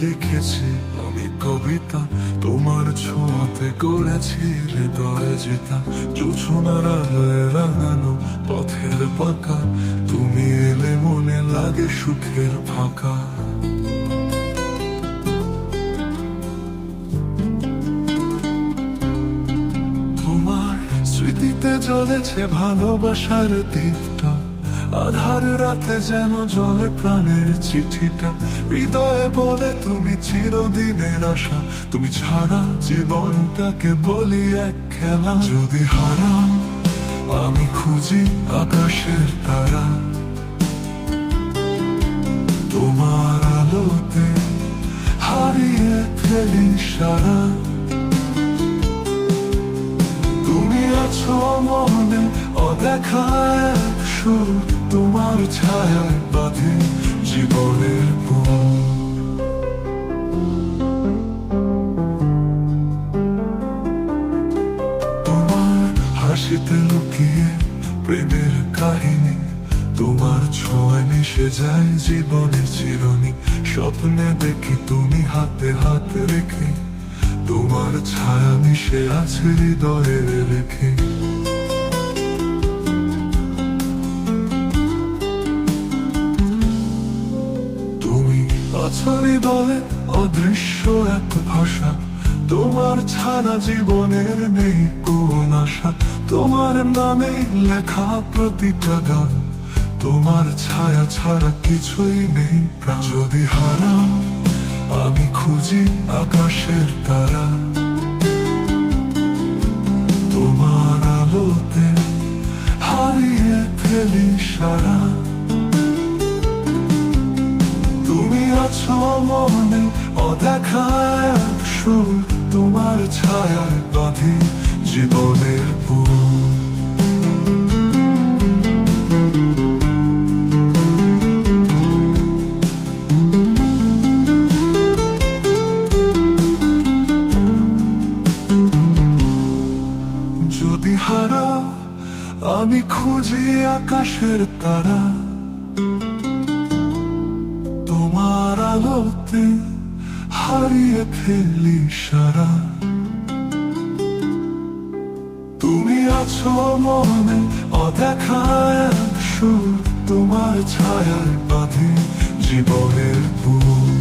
লিখেছি আমি কবিতা, তোমার ছোঁয়াতে করেছি হৃদয়ে যেতা জোছনার আলোয় রাঙানো পথের পাকা, তুমি এলে মনে লাগে সুখের ফাঁকা। তোমার স্মৃতিতে জ্বলেছে ভালোবাসার দীপটা আধার রাতে যেন জলে প্রাণের চিঠিটা, হৃদয়ে বলে তুমি চিরদিনের আশা। তুমি ছাড়া জীবনটাকে বলি এক খেলা। যদি হারাম আমি খুঁজি আকাশের তারা। তোমার আলোতে হারিয়ে ফেলি সারা। তুমি আছো মনে, অদেখা এক সুর। তোমার ছায়ায় বাঁধে জীবনের প্রেমের কাহিনী, তোমার ছোঁয়ায় মিশে যায় জীবনের চিরনি। স্বপ্নে দেখি তুমি হাতে হাত রেখে, তোমার ছায়া মিশে আছে হৃদয়ের রেখে আছো হৃদয়ে অদৃশ্য এক ভাষা। তোমার ছাড়া জীবনের নেই কোন আশা। তোমার নামে লেখা প্রতিটা গান। তোমার ছায়া ছাড়া কিছুই নেই যদি হারাম আমি খুঁজি আকাশের তারা। তোমার আলোতে হারিয়ে ফেলি সারা। মনে অদেখা এক সুর তোমার ছায়ায় বাঁধি জীবনের পুর। যদি হারা, আমি খুঁজি আকাশের তারা। আলোতে হারিয়ে ফেলি সারা। তুমি আছো মনে অদেখায় সুর তোমার ছায়ার বাঁধে জীবনের পুর।